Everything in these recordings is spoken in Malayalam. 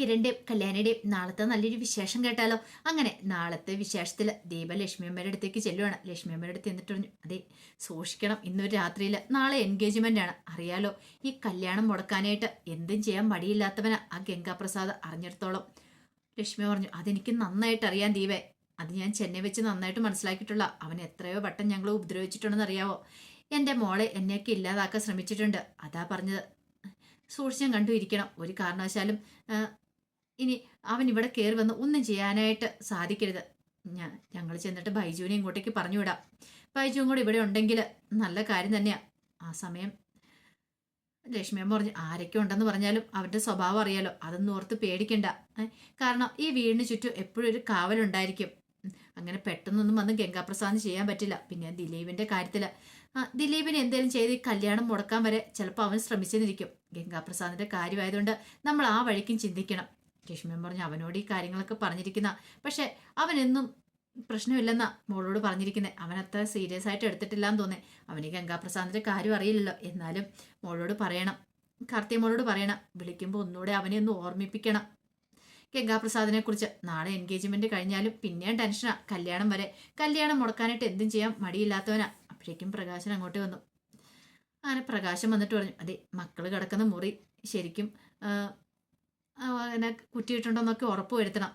കിരണിന്റെയും കല്യാണിയുടെയും നാളത്തെ നല്ലൊരു വിശേഷം കേട്ടാലോ? അങ്ങനെ നാളത്തെ വിശേഷത്തിൽ ദീപ ലക്ഷ്മിയമ്മയുടെ അടുത്തേക്ക് ചെല്ലുവാണ്. ലക്ഷ്മിയമ്മയുടെ അടുത്ത് എന്നിട്ട് പറഞ്ഞു അതെ സൂക്ഷിക്കണം. ഇന്നൊരു രാത്രിയിൽ നാളെ എൻഗേജ്മെന്റ് ആണ്. അറിയാലോ ഈ കല്യാണം മുടക്കാനായിട്ട് എന്തും ചെയ്യാൻ മടിയില്ലാത്തവനാ ആ ഗംഗാപ്രസാദ്. അറിഞ്ഞിടത്തോളം. ലക്ഷ്മി പറഞ്ഞു അതെനിക്ക് നന്നായിട്ട് അറിയാം ദീപേ. അത് ഞാൻ ചെന്നൈ വെച്ച് നന്നായിട്ട് മനസ്സിലാക്കിയിട്ടുള്ള. അവൻ എത്രയോ വട്ടം ഞങ്ങൾ ഉപദ്രവിച്ചിട്ടുണ്ടെന്ന് അറിയാവോ? എന്റെ മോളെ എന്നെയൊക്കെ ഇല്ലാതാക്കാൻ ശ്രമിച്ചിട്ടുണ്ട്. അതാ പറഞ്ഞത്. സൂക്ഷിച്ചും കണ്ടു ഇരിക്കണം. ഒരു കാരണവശാലും ഇനി അവൻ ഇവിടെ കയറി വന്ന് ഒന്നും ചെയ്യാനായിട്ട് സാധിക്കരുത്. ഞാൻ ഞങ്ങൾ ചെന്നിട്ട് ബൈജുവിനെ ഇങ്ങോട്ടേക്ക് പറഞ്ഞു വിടാം ബൈജുവും കൂടെ ഇവിടെ ഉണ്ടെങ്കിൽ നല്ല കാര്യം തന്നെയാ. ആ സമയം ലക്ഷ്മിയമ്മ പറഞ്ഞു ആരൊക്കെ ഉണ്ടെന്ന് പറഞ്ഞാലും അവരുടെ സ്വഭാവം അറിയാലോ. അതൊന്നും ഓർത്ത് പേടിക്കണ്ട. കാരണം ഈ വീടിന് ചുറ്റും എപ്പോഴും ഒരു കാവലുണ്ടായിരിക്കും അങ്ങനെ പെട്ടെന്നൊന്നും വന്ന് ഗംഗാപ്രസാദ് ചെയ്യാൻ പറ്റില്ല. പിന്നെ ദിലീപിന്റെ കാര്യത്തിൽ ആ, ദിലീപിന് എന്തെങ്കിലും ചെയ്ത് ഈ കല്യാണം മുടക്കാൻ വരെ ചിലപ്പോൾ അവൻ ശ്രമിച്ചെന്നിരിക്കും. ഗംഗാപ്രസാദിന്റെ കാര്യമായതുകൊണ്ട് നമ്മൾ ആ വഴിക്കും ചിന്തിക്കണം. ലക്ഷ്മിയൻ പറഞ്ഞു അവനോട് ഈ കാര്യങ്ങളൊക്കെ പറഞ്ഞിരിക്കുന്ന പക്ഷെ അവനെന്നും പ്രശ്നമില്ലെന്നാ മോളോട് പറഞ്ഞിരിക്കുന്നത് അവൻ അത്ര സീരിയസ് ആയിട്ട് എടുത്തിട്ടില്ല എന്ന് തോന്നേ അവന് ഗംഗാപ്രസാദിന്റെ കാര്യം അറിയില്ലല്ലോ. എന്നാലും മോളോട് പറയണം. കാർത്തിക മോളോട് പറയണം. വിളിക്കുമ്പോൾ ഒന്നുകൂടെ അവനെ ഒന്ന് ഓർമ്മിപ്പിക്കണം ഗംഗാപ്രസാദിനെ കുറിച്ച്. നാളെ എൻഗേജ്മെന്റ് കഴിഞ്ഞാലും പിന്നെയും ടെൻഷനാ. കല്യാണം വരെ. കല്യാണം മുടക്കാനായിട്ട് എന്തും ചെയ്യാൻ മടിയില്ലാത്തവനാ. അപ്പോഴേക്കും പ്രകാശൻ അങ്ങോട്ട് വന്നു. അങ്ങനെ പ്രകാശം വന്നിട്ട് പറഞ്ഞു അതെ മക്കൾ കിടക്കുന്ന മുറി ശരിക്കും അങ്ങനെ കുറ്റിയിട്ടുണ്ടോന്നൊക്കെ ഉറപ്പ് വരുത്തണം.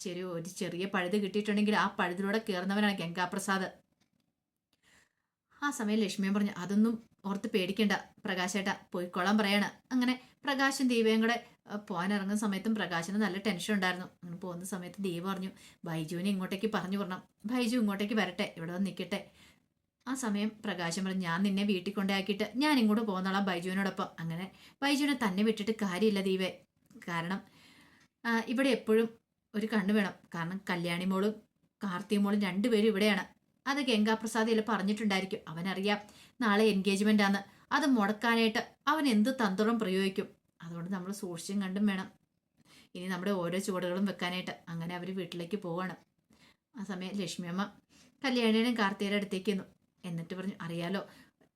ചെറിയ ഒരു ചെറിയ പഴുത് കിട്ടിയിട്ടുണ്ടെങ്കിൽ ആ പഴുതിലൂടെ കയറുന്നവനാണ് ഗംഗാപ്രസാദ്. ആ സമയം ലക്ഷ്മിയും പറഞ്ഞു അതൊന്നും ഓർത്ത് പേടിക്കണ്ട പ്രകാശേട്ട പോയിക്കോളാൻ പറയാണ്. അങ്ങനെ പ്രകാശും ദീപയും കൂടെ പോകാനിറങ്ങുന്ന സമയത്തും പ്രകാശിന് നല്ല ടെൻഷൻ ഉണ്ടായിരുന്നു. അങ്ങനെ പോകുന്ന സമയത്ത് ദീപ പറഞ്ഞു ബൈജുവിനെ ഇങ്ങോട്ടേക്ക് പറഞ്ഞു വിടണം. ബൈജു ഇങ്ങോട്ടേക്ക് വരട്ടെ ഇവിടെ വന്ന് നിൽക്കട്ടെ ആ സമയം പ്രകാശം പറഞ്ഞു ഞാൻ നിന്നെ വീട്ടിൽ കൊണ്ടാക്കിയിട്ട് ഞാൻ ഇങ്ങോട്ട് പോകുന്നോളാം ബൈജുവിനോടൊപ്പം. അങ്ങനെ ബൈജുവിനെ തന്നെ വിട്ടിട്ട് കാര്യമില്ല ദീപേ കാരണം ഇവിടെ എപ്പോഴും ഒരു കണ്ണു വേണം. കാരണം കല്യാണി മോളും കാർത്തിക മോളും രണ്ടുപേരും ഇവിടെയാണ്. അത് ഗംഗാപ്രസാദ് ചില പറഞ്ഞിട്ടുണ്ടായിരിക്കും. അവനറിയാം നാളെ എൻഗേജ്മെന്റ് ആണ് അത് മുടക്കാനായിട്ട് അവൻ എന്ത് തന്ത്രം പ്രയോഗിക്കും. അതുകൊണ്ട് നമ്മൾ സൂക്ഷിച്ചും കണ്ടും വേണം. ഇനി നമ്മുടെ ഓരോ ചുവടുകളും വെക്കാനായിട്ട്. അങ്ങനെ അവർ വീട്ടിലേക്ക് പോവാണ്. ആ സമയം ലക്ഷ്മിയമ്മ കല്യാണിയുടെയും കാർത്തികയുടെ അടുത്തേക്ക് എന്നു എന്നിട്ട് പറഞ്ഞു അറിയാലോ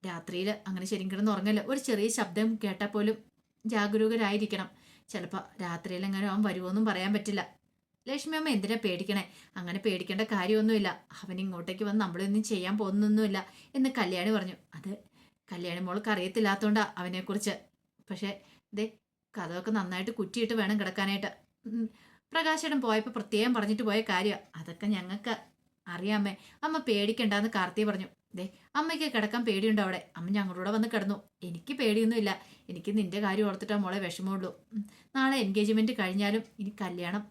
രാത്രിയിൽ അങ്ങനെ ശരിക്കും കിടന്ന് ഉറങ്ങല്ലോ ഒരു ചെറിയ ശബ്ദം കേട്ടാൽ പോലും ജാഗരൂകരായിരിക്കണം. ചിലപ്പോൾ രാത്രിയിൽ എങ്ങനെ അവൻ വരുമോന്നും പറയാൻ പറ്റില്ല. ലക്ഷ്മി അമ്മ എന്തിനാ പേടിക്കണേ? അങ്ങനെ പേടിക്കേണ്ട കാര്യമൊന്നുമില്ല. അവൻ ഇങ്ങോട്ടേക്ക് വന്ന് നമ്മളൊന്നും ചെയ്യാൻ പോകുന്നൊന്നുമില്ല എന്ന് കല്യാണി പറഞ്ഞു. അത് കല്യാണി മോൾക്ക് അറിയത്തില്ലാത്തതുകൊണ്ടാണ് അവനെക്കുറിച്ച്. പക്ഷേ ദേ കഥമൊക്കെ നന്നായിട്ട് കുറ്റിയിട്ട് വേണം കിടക്കാനായിട്ട്. പ്രകാശനം പോയപ്പോൾ പ്രത്യേകം പറഞ്ഞിട്ട് പോയ കാര്യം. അതൊക്കെ ഞങ്ങൾക്ക് അറിയാമേ അമ്മ. പേടിക്കണ്ടെന്ന് കാർത്തി പറഞ്ഞു. ദേ അമ്മയ്ക്ക് കിടക്കാൻ പേടിയുണ്ടോ അവിടെ? അമ്മ ഞങ്ങളുടെ വന്ന് കിടന്നു. എനിക്ക് പേടിയൊന്നുമില്ല. എനിക്ക് നിന്റെ കാര്യം ഓർത്തിട്ടാ മോളെ വിഷമമുള്ളൂ. നാളെ എൻഗേജ്മെന്റ് കഴിഞ്ഞാലും ഇനി കല്യാണം.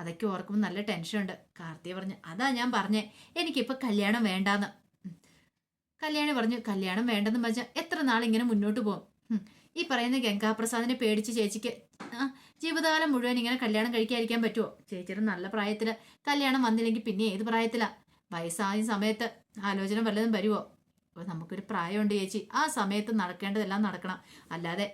അതൊക്കെ ഓർക്കുമ്പോൾ നല്ല ടെൻഷനുണ്ട് കാർത്തിക പറഞ്ഞു അതാ ഞാൻ പറഞ്ഞേ എനിക്കിപ്പോൾ കല്യാണം വേണ്ടാന്ന്. കല്യാണി പറഞ്ഞു കല്യാണം വേണ്ടെന്ന് വെച്ചാൽ എത്ര നാൾ ഇങ്ങനെ മുന്നോട്ട് പോകും? ഈ പറയുന്ന ഗംഗാപ്രസാദിനെ പേടിച്ച് ചേച്ചിക്ക് ജീവിതകാലം മുഴുവൻ ഇങ്ങനെ കല്യാണം കഴിക്കാതിരിക്കാൻ പറ്റുമോ ചേച്ചിയുടെ നല്ല പ്രായത്തിൽ കല്യാണം വന്നില്ലെങ്കിൽ പിന്നെ ഏത് പ്രായത്തിലാ? വയസ്സായ സമയത്ത് ആലോചന വല്ലതും വരുമോ അപ്പോൾ നമുക്കൊരു പ്രായമുണ്ട് ചേച്ചി. ആ സമയത്ത് നടക്കേണ്ടതെല്ലാം നടക്കണം. അല്ലാതെ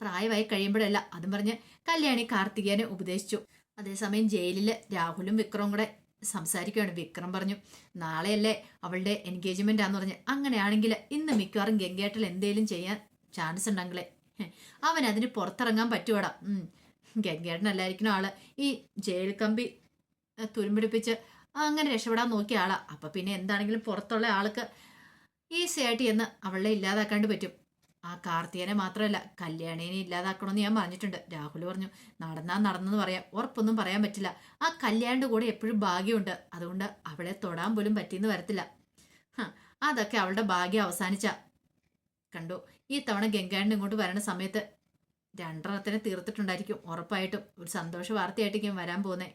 പ്രായമായി കഴിയുമ്പോഴല്ല. അതും പറഞ്ഞ് കല്യാണി കാർത്തികേയനെ ഉപദേശിച്ചു. അതേസമയം ജയിലിൽ രാഹുലും വിക്രവും കൂടെ സംസാരിക്കുകയാണ് വിക്രം പറഞ്ഞു നാളെയല്ലേ അവളുടെ എൻഗേജ്മെന്റ് ആന്ന് പറഞ്ഞ്. അങ്ങനെയാണെങ്കിൽ ഇന്ന് മിക്കവാറും ഗംഗേട്ടൽ എന്തേലും ചെയ്യാൻ ചാൻസ് ഉണ്ടെങ്കിലേ. അവൻ അതിന് പുറത്തിറങ്ങാൻ പറ്റുവാടാ. ഗംഗേട്ടനല്ലായിരിക്കണം ആൾ ഈ ജയിൽ കമ്പി തുരുമ്പിടിപ്പിച്ച് അങ്ങനെ രക്ഷപ്പെടാൻ നോക്കിയ ആളാ. അപ്പൊ പിന്നെ എന്താണെങ്കിലും പുറത്തുള്ള ആൾക്ക് ഈസി ആയിട്ട് എന്ന് അവളെ ഇല്ലാതാക്കാണ്ട് പറ്റും. ആ കാർത്തികനെ മാത്രമല്ല കല്യാണീനെ ഇല്ലാതാക്കണമെന്ന് ഞാൻ പറഞ്ഞിട്ടുണ്ട്. രാഹുൽ പറഞ്ഞു നടന്നാ നടന്നെന്ന് പറയാം. ഉറപ്പൊന്നും പറയാൻ പറ്റില്ല. ആ കല്യാണിന്റെ കൂടെ എപ്പോഴും ഭാഗ്യമുണ്ട്. അതുകൊണ്ട് അവളെ തൊടാൻ പോലും പറ്റിയെന്ന് വരത്തില്ല. അതൊക്കെ അവളുടെ ഭാഗ്യം അവസാനിച്ച. കണ്ടു ഈ തവണ ഗംഗാണിന് ഇങ്ങോട്ട് വരണ സമയത്ത് രണ്ടെണ്ണത്തിനെ തീർത്തിട്ടുണ്ടായിരിക്കും. ഉറപ്പായിട്ടും ഒരു സന്തോഷ വാർത്തയായിട്ടേക്കും വരാൻ പോകുന്നേ.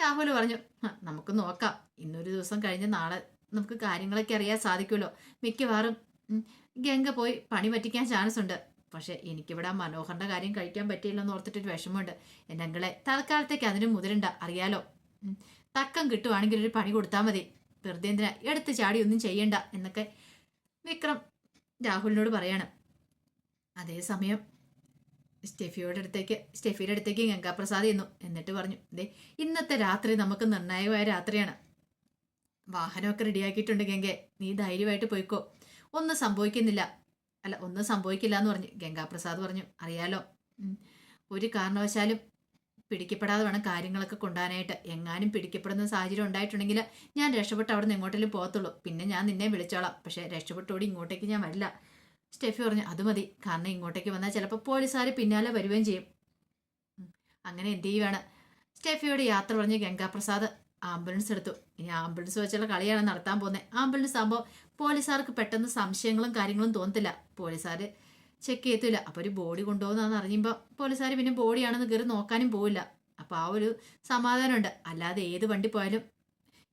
രാഹുൽ പറഞ്ഞു നമുക്ക് നോക്കാം. ഇന്നൊരു ദിവസം കഴിഞ്ഞ് നാളെ നമുക്ക് കാര്യങ്ങളൊക്കെ അറിയാൻ സാധിക്കുമല്ലോ. മിക്കവാറും ഗംഗ പോയി പണി പറ്റിക്കാൻ ചാൻസ് ഉണ്ട്. പക്ഷെ എനിക്കിവിടെ മനോഹറിന്റെ കാര്യം കഴിക്കാൻ പറ്റിയില്ലെന്ന് ഓർത്തിട്ടൊരു വിഷമമുണ്ട്. എന്റെ അങ്കിളെ തൽക്കാലത്തേക്ക് അതിന് മുതിരണ്ട. അറിയാലോ? തക്കം കിട്ടുവാണെങ്കിൽ ഒരു പണി കൊടുത്താൽ മതി. വെറുതെ എടുത്ത് ചാടി ഒന്നും ചെയ്യണ്ട? എന്നൊക്കെ വിക്രം രാഹുലിനോട് പറയാണ്. അതേസമയം സ്റ്റെഫിയുടെ അടുത്തേക്ക് സ്റ്റെഫിയുടെ അടുത്തേക്ക് ഗംഗാപ്രസാദ് ചെന്നു. എന്നിട്ട് പറഞ്ഞു ദേ ഇന്നത്തെ രാത്രി നമുക്ക് നിർണായകമായ രാത്രിയാണ്. വാഹനമൊക്കെ റെഡിയാക്കിയിട്ടുണ്ട് ഗംഗെ. നീ ധൈര്യമായിട്ട് പോയിക്കോ. ഒന്നും സംഭവിക്കുന്നില്ല. അല്ല ഒന്നും സംഭവിക്കില്ല എന്ന് പറഞ്ഞു. ഗംഗാപ്രസാദ് പറഞ്ഞു അറിയാലോ. ഒരു കാരണവശാലും പിടിക്കപ്പെടാതെ വേണം കാര്യങ്ങളൊക്കെ കൊണ്ടുപോകാനായിട്ട്. എങ്ങാനും പിടിക്കപ്പെടുന്ന സാഹചര്യം ഉണ്ടായിട്ടുണ്ടെങ്കിൽ ഞാൻ രക്ഷപ്പെട്ട് അവിടെ നിന്ന് എങ്ങോട്ടെങ്കിലും പോകത്തുള്ളൂ. പിന്നെ ഞാൻ നിന്നെ വിളിച്ചോളാം. പക്ഷേ രക്ഷപ്പെട്ടോടി ഇങ്ങോട്ടേക്ക് ഞാൻ വരില്ല. സ്റ്റെഫി പറഞ്ഞു അത് മതി. കാരണം ഇങ്ങോട്ടേക്ക് വന്നാൽ ചിലപ്പോൾ പോലീസുകാർ പിന്നാലെ വരികയും ചെയ്യും. അങ്ങനെ എന്ത് ചെയ്യുവാണ്? സ്റ്റെഫിയോട് യാത്ര പറഞ്ഞ് ഗംഗാപ്രസാദ് ആംബുലൻസ് എടുത്തു. ഇനി ആംബുലൻസ് വെച്ചുള്ള കളിയാണ് നടത്താൻ പോകുന്നത് ആംബുലൻസ് ആകുമ്പോൾ പോലീസുകാർക്ക് പെട്ടെന്ന് സംശയങ്ങളും കാര്യങ്ങളും തോന്നത്തില്ല. പോലീസുകാർ ചെക്ക് ചെയ്യത്തില്ല. അപ്പോൾ ഒരു ബോഡി കൊണ്ടുപോകുന്നതെന്ന് അറിയുമ്പോൾ പോലീസുകാർ പിന്നെ ബോഡിയാണെന്ന് കയറി നോക്കാനും പോവില്ല. അപ്പോൾ ആ ഒരു സമാധാനമുണ്ട്. അല്ലാതെ ഏത് വണ്ടി പോയാലും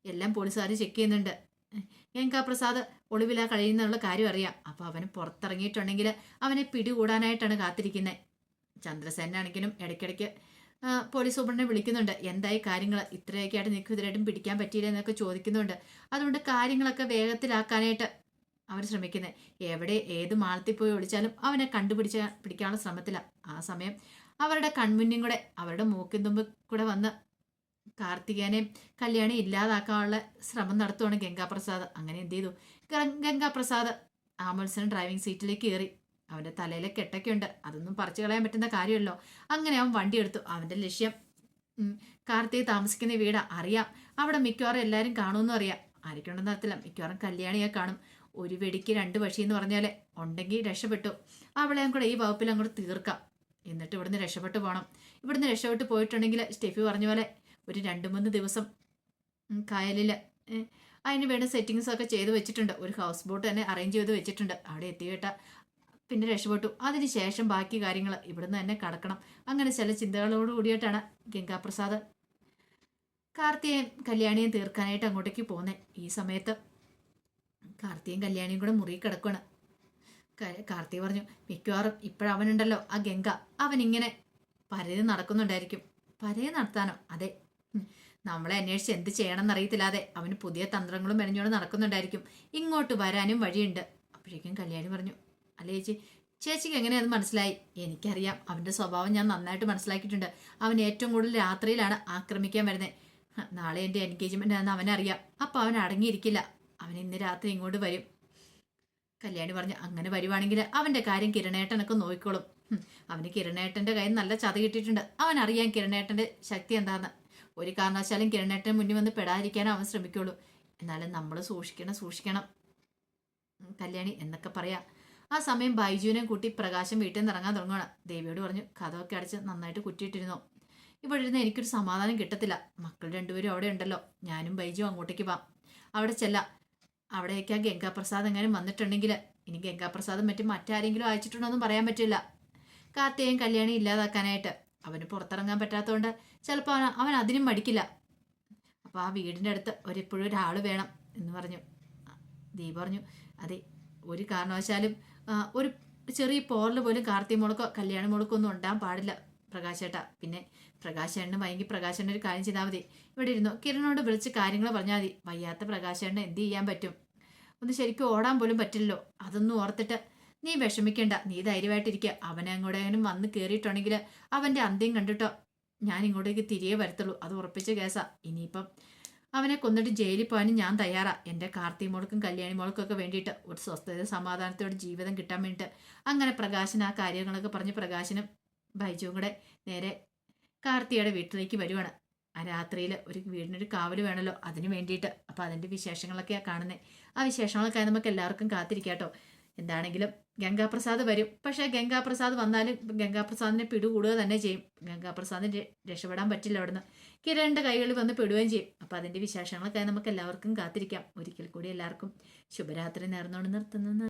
എല്ലാം പോലീസുകാർ ചെക്ക് ചെയ്യുന്നുണ്ട്. ഗംഗാ പ്രസാദ് ഒളിവിലാ കഴിയുന്നുള്ള കാര്യം അറിയാം. അപ്പോൾ അവന് പുറത്തിറങ്ങിയിട്ടുണ്ടെങ്കിൽ അവനെ പിടികൂടാനായിട്ടാണ് കാത്തിരിക്കുന്നത് ചന്ദ്രസേനാണെങ്കിലും ഇടയ്ക്കിടയ്ക്ക് പോലീസ് സൂപ്രണ്ടിനെ വിളിക്കുന്നുണ്ട്. എന്തായി കാര്യങ്ങൾ ഇത്രയൊക്കെയായിട്ട് നിങ്ങൾക്ക് ഇതിലായിട്ടും പിടിക്കാൻ പറ്റിയില്ല എന്നൊക്കെ ചോദിക്കുന്നുണ്ട്. അതുകൊണ്ട് കാര്യങ്ങളൊക്കെ വേഗത്തിലാക്കാനായിട്ട് അവർ ശ്രമിക്കുന്നത് എവിടെ ഏത് മാളത്തിൽ പോയി ഒളിച്ചാലും അവനെ കണ്ടുപിടിച്ച പിടിക്കാനുള്ള ശ്രമത്തിലാണ് ആ സമയം അവരുടെ കൺമുന്നും കൂടെ അവരുടെ മൂക്കിൻ തുമ്പ് കൂടെ വന്ന് കാർത്തികേനെയും കല്യാണി ഇല്ലാതാക്കാനുള്ള ശ്രമം നടത്തുവാണ് ഗംഗാപ്രസാദ്. അങ്ങനെ എന്ത് ചെയ്തു? ഗംഗാപ്രസാദ്. ആമൽസൻ ഡ്രൈവിംഗ് സീറ്റിലേക്ക് കയറി. അവന്റെ തലയിലെ കെട്ടൊക്കെയുണ്ട്. അതൊന്നും പറിച്ചു കളയാൻ പറ്റുന്ന കാര്യമല്ലോ. അങ്ങനെ അവൻ വണ്ടി എടുത്തു. അവന്റെ ലക്ഷ്യം. ഉം, കാർത്തിക് താമസിക്കുന്ന വീടാ. അറിയാം. അവിടെ മിക്കവാറും എല്ലാവരും കാണുമെന്നും അറിയാം. ആരൊക്കെയുണ്ടെന്ന് അറിയത്തില്ല. മിക്കവാറും കല്യാണിയെ കാണും. ഒരു വെടിക്ക് രണ്ട് പക്ഷി എന്ന് പറഞ്ഞാലേ ഉണ്ടെങ്കിൽ രക്ഷപ്പെട്ടു. അവളെ കൂടെ ഈ വകുപ്പിൽ അങ്ങോട്ട് തീർക്കാം. എന്നിട്ട് ഇവിടുന്ന് രക്ഷപ്പെട്ടു പോകണം ഇവിടുന്ന് രക്ഷപ്പെട്ട് പോയിട്ടുണ്ടെങ്കിൽ സ്റ്റെഫി പറഞ്ഞ പോലെ ഒരു രണ്ട് മൂന്ന് ദിവസം കായലിൽ അതിന് വേണ്ട സെറ്റിങ്സ് ഒക്കെ ചെയ്ത് വെച്ചിട്ടുണ്ട്. ഒരു ഹൗസ് ബോട്ട് തന്നെ അറേഞ്ച് ചെയ്ത് വെച്ചിട്ടുണ്ട്. അവിടെ എത്തിയിട്ട പിന്നെ രക്ഷപ്പെട്ടു. അതിന് ശേഷം ബാക്കി കാര്യങ്ങൾ ഇവിടുന്ന് തന്നെ കടക്കണം. അങ്ങനെ ചില ചിന്തകളോട് കൂടിയിട്ടാണ് ഗംഗാപ്രസാദ് കാർത്തികയും കല്യാണിയും തീർക്കാനായിട്ട് അങ്ങോട്ടേക്ക് പോകുന്നത് ഈ സമയത്ത് കാർത്തിയും കല്യാണിയും കൂടെ മുറി കിടക്കുകയാണ് കാർത്തി പറഞ്ഞു മിക്കവാറും ഇപ്പോഴവനുണ്ടല്ലോ ആ ഗംഗ. അവനിങ്ങനെ പരതി നടക്കുന്നുണ്ടായിരിക്കും. പരതി നടത്താനോ? അതെ. നമ്മളെ അന്വേഷിച്ച് എന്ത് ചെയ്യണമെന്ന് അറിയത്തില്ലാതെ അവന് പുതിയ തന്ത്രങ്ങളും മെനഞ്ഞോട് നടക്കുന്നുണ്ടായിരിക്കും. ഇങ്ങോട്ട് വരാനും വഴിയുണ്ട്. അപ്പോഴേക്കും കല്യാണി പറഞ്ഞു അല്ലേ ചേച്ചി ചേച്ചിക്ക് എങ്ങനെയത് മനസ്സിലായി. എനിക്കറിയാം അവന്റെ സ്വഭാവം ഞാൻ നന്നായിട്ട് മനസ്സിലാക്കിയിട്ടുണ്ട്. അവൻ ഏറ്റവും കൂടുതൽ രാത്രിയിലാണ് ആക്രമിക്കാൻ വരുന്നത് നാളെ എന്റെ എൻഗേജ്മെന്റ് ആണെന്ന് അവനറിയാം. അപ്പോൾ അവൻ അടങ്ങിയിരിക്കില്ല. അവൻ ഇന്ന് രാത്രി ഇങ്ങോട്ട് വരും. കല്യാണി പറഞ്ഞു അങ്ങനെ വരുവാണെങ്കിൽ അവന്റെ കാര്യം കിരണേട്ടനൊക്കെ നോക്കിക്കോളും. അവന് കിരണേട്ടന്റെ കയ്യിൽ നല്ല ചത കിട്ടിയിട്ടുണ്ട്. അവൻ അറിയാം കിരണേട്ടന്റെ ശക്തി എന്താന്ന്. ഒരു കാരണവശാലും കിരണേട്ടന് മുന്നിൽ വന്ന് പെടാതിരിക്കാനും അവൻ ശ്രമിക്കുള്ളൂ. എന്നാലും നമ്മൾ സൂക്ഷിക്കണം സൂക്ഷിക്കണം. കല്യാണി എന്നൊക്കെ പറയാം. ആ സമയം ബൈജുവിനെ കൂട്ടി പ്രകാശം വീട്ടിൽ നിന്ന് ഇറങ്ങാൻ തുടങ്ങുകയാണ് ദേവിയോട് പറഞ്ഞു കഥമൊക്കെ അടച്ച് നന്നായിട്ട് കുറ്റിയിട്ടിരുന്നു? ഇവിടെ എനിക്കൊരു സമാധാനം കിട്ടത്തില്ല. മക്കൾ രണ്ടുപേരും അവിടെ ഉണ്ടല്ലോ. ഞാനും ബൈജു അങ്ങോട്ടേക്ക് പോവാം അവിടെ ചെല്ലാം. അവിടേക്ക് ആ ഗംഗാപ്രസാദ് എങ്ങാനും വന്നിട്ടുണ്ടെങ്കിൽ ഇനി ഗംഗാപ്രസാദും മറ്റും മറ്റാരെങ്കിലും അയച്ചിട്ടുണ്ടോ എന്നും പറയാൻ പറ്റില്ല. കാർത്തികയും കല്യാണി ഇല്ലാതാക്കാനായിട്ട്. അവന് പുറത്തിറങ്ങാൻ പറ്റാത്തതുകൊണ്ട് ചിലപ്പോൾ അവൻ അതിനും മടിക്കില്ല. അപ്പോൾ ആ വീടിന്റെ അടുത്ത് ഒരെപ്പോഴും ഒരാൾ വേണം എന്ന് പറഞ്ഞു. ദീപ പറഞ്ഞു അതെ ഒരു കാരണവശാലും ഒരു ചെറിയ പോറൽ പോലും കാർത്തി മുളക്കോ കല്യാണ മുളക്കോ ഒന്നും ഉണ്ടാകാൻ പാടില്ല പ്രകാശേട്ടാ പിന്നെ പ്രകാശേണ്ണ വൈകി പ്രകാശേണ്ണ ഒരു കാര്യം ചെയ്താൽ മതി. ഇവിടെ ഇരുന്നു? കിരണോട് വിളിച്ച് കാര്യങ്ങൾ പറഞ്ഞാൽ മതി. വയ്യാത്ത പ്രകാശേണ്ണ എന്ത് ചെയ്യാൻ പറ്റും? ഒന്ന് ശരിക്കും ഓടാൻ പോലും പറ്റില്ലല്ലോ. അതൊന്നും ഓർത്തിട്ട് നീ വിഷമിക്കണ്ട നീ ധൈര്യമായിട്ടിരിക്കുക അവനെ അങ്ങോട്ടെങ്കിലും വന്ന് കയറിയിട്ടുണ്ടെങ്കിൽ അവന്റെ അന്ത്യം കണ്ടിട്ടോ. ഞാൻ ഇങ്ങോട്ടേക്ക് തിരികെ വരത്തുള്ളൂ അത് ഉറപ്പിച്ച കേസാ. ഇനിയിപ്പം അവനെ കൊന്നിട്ട് ജയിലിൽ പോകാനും ഞാൻ തയ്യാറാ. എന്റെ കാർത്തി മോൾക്കും കല്യാണി മോൾക്കും ഒക്കെ വേണ്ടിയിട്ട് ഒരു സ്വസ്ഥത സമാധാനത്തോടെ ജീവിതം കിട്ടാൻ വേണ്ടിയിട്ട് അങ്ങനെ പ്രകാശൻ ആ കാര്യങ്ങളൊക്കെ പറഞ്ഞ് പ്രകാശനും ബൈജുവും കൂടെ നേരെ കാർത്തിയുടെ വീട്ടിലേക്ക് വരുവാണ്. ആ രാത്രിയിൽ ഒരു വീടിനൊരു കാവൽ വേണമല്ലോ അതിന് വേണ്ടിയിട്ട്. അപ്പോൾ അതിന്റെ വിശേഷങ്ങളൊക്കെയാണ് കാണുന്നത്. ആ വിശേഷങ്ങളൊക്കെ നമുക്ക് എല്ലാവർക്കും കാത്തിരിക്കാട്ടോ എന്താണെങ്കിലും ഗംഗാപ്രസാദ് വരും. പക്ഷേ ഗംഗാപ്രസാദ് വന്നാലും ഗംഗാപ്രസാദിനെ പിടികൂടുക തന്നെ ചെയ്യും. ഗംഗാപ്രസാദിന് രക്ഷപ്പെടാൻ പറ്റില്ല അവിടുന്ന്. കിരണിന്റെ കൈകളിൽ വന്ന് പെടുകയും ചെയ്യും. അപ്പോൾ അതിന്റെ വിശേഷങ്ങളൊക്കെ നമുക്ക് എല്ലാവർക്കും കാത്തിരിക്കാം. ഒരിക്കൽ കൂടി എല്ലാവർക്കും ശുഭരാത്രി നേർന്നുകൊണ്ട് നിർത്തുന്നു.